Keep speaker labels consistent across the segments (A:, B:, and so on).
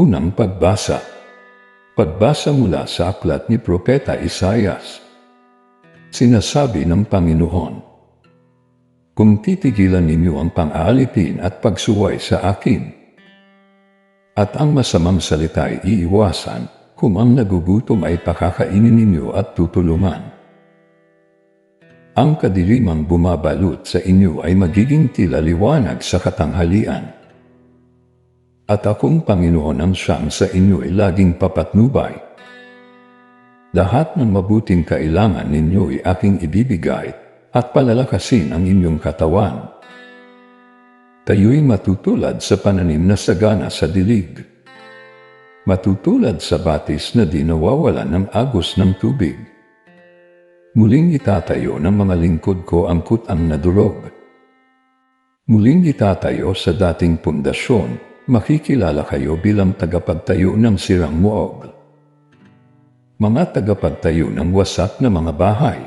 A: Unang pagbasa. Pagbasa mula sa aklat ni Propeta Isayas. Sinasabi ng Panginoon, Kung titigilan ninyo ang pang-aalitin at pagsuway sa akin, at ang masamang salita ay iiwasan, kung ang nagugutom ay pakakainin ninyo at tutulungan. Ang kadilimang bumabalot sa inyo ay magiging tila liwanag sa katanghalian at akong Panginoon ang siyang sa inyo ay laging papatnubay. Lahat ng mabuting kailangan ninyo ay aking ibibigay at palalakasin ang inyong katawan. Kayo'y matutulad sa pananim na sagana sa dilig. Matutulad sa batis na di nawawalan ng agos ng tubig. Muling itatayo ng mga lingkod ko ang kutang na durog. Muling itatayo sa dating pundasyon makikilala kayo bilang tagapagtayo ng sirang muog. Mga tagapagtayo ng wasak na mga bahay.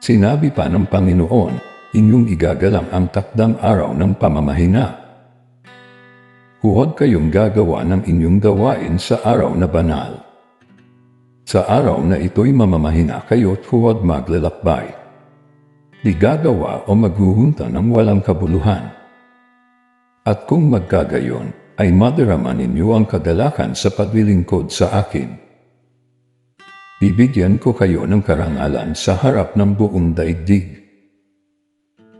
A: Sinabi pa ng Panginoon, inyong igagalang ang takdang araw ng pamamahina. Huwag kayong gagawa ng inyong gawain sa araw na banal. Sa araw na ito'y mamamahina kayo't huwag maglalakbay. Di gagawa o maghuhunta ng walang kabuluhan at kung magkagayon, ay madarama ninyo ang kagalakan sa paglilingkod sa akin. Bibigyan ko kayo ng karangalan sa harap ng buong daigdig.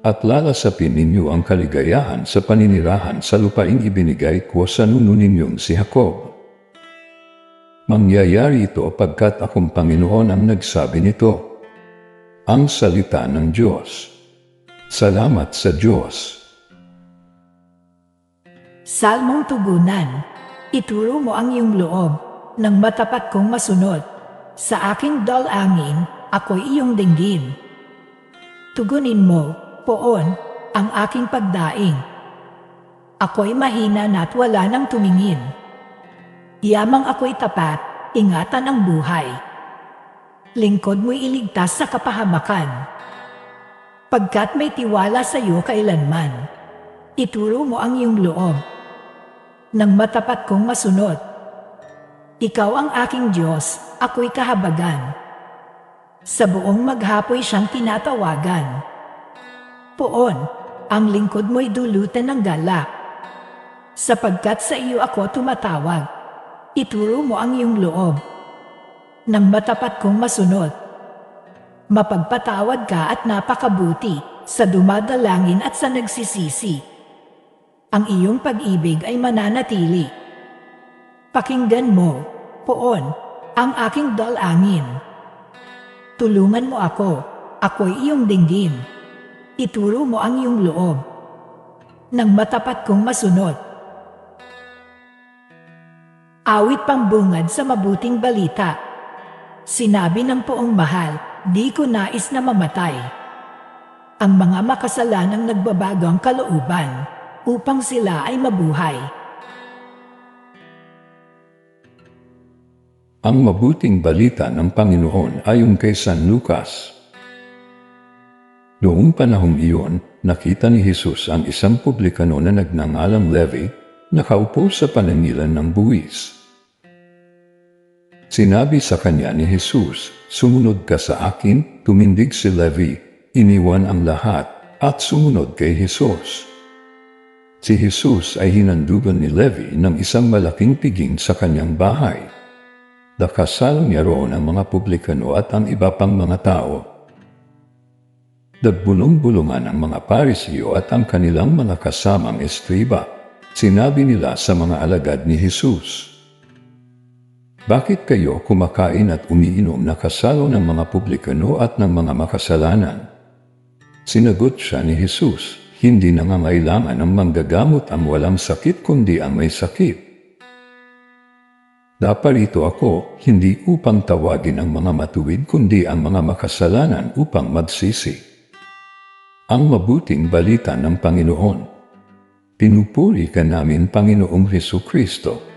A: At lalasapin ninyo ang kaligayahan sa paninirahan sa lupaing ibinigay ko sa nuno ninyong si Jacob. Mangyayari ito pagkat akong Panginoon ang nagsabi nito. Ang salita ng Diyos. Salamat sa Diyos.
B: Salmong tugunan, ituro mo ang iyong loob, nang matapat kong masunod. Sa aking dalangin, ako'y iyong dinggin. Tugunin mo, poon, ang aking pagdaing. Ako'y mahina na't wala nang tumingin. Yamang ako'y tapat, ingatan ang buhay. Lingkod mo'y iligtas sa kapahamakan. Pagkat may tiwala sa iyo kailanman, ituro mo ang iyong loob nang matapat kong masunod. Ikaw ang aking Diyos, ako'y kahabagan. Sa buong maghapoy siyang tinatawagan. Poon, ang lingkod mo'y dulutan ng galak. Sapagkat sa iyo ako tumatawag, ituro mo ang iyong loob. Nang matapat kong masunod, mapagpatawad ka at napakabuti sa dumadalangin at sa nagsisisi ang iyong pag-ibig ay mananatili. Pakinggan mo, poon, ang aking dalangin. Tulungan mo ako, ako'y iyong dinggin. Ituro mo ang iyong loob. Nang matapat kong masunod. Awit pang bungad sa mabuting balita. Sinabi ng poong mahal, di ko nais na mamatay. Ang mga makasalanang nagbabago ang kalooban upang sila ay mabuhay.
A: Ang mabuting balita ng Panginoon ayon kay San Lucas. Noong panahong iyon, nakita ni Jesus ang isang publikano na nagnangalang Levi nakaupo sa panangilan ng buwis. Sinabi sa kanya ni Jesus, Sumunod ka sa akin, tumindig si Levi, iniwan ang lahat, at sumunod kay Jesus. Si Jesus ay hinandugan ni Levi ng isang malaking piging sa kanyang bahay. Nakasal niya roon ang mga publikano at ang iba pang mga tao. Nagbulong-bulungan ang mga parisiyo at ang kanilang mga kasamang estriba. Sinabi nila sa mga alagad ni Jesus, Bakit kayo kumakain at umiinom na kasalo ng mga publikano at ng mga makasalanan? Sinagot siya ni Jesus, hindi nangangailangan ng manggagamot ang walang sakit kundi ang may sakit. Naparito ako, hindi upang tawagin ang mga matuwid kundi ang mga makasalanan upang magsisi. Ang mabuting balita ng Panginoon. Pinupuri ka namin Panginoong Heso Kristo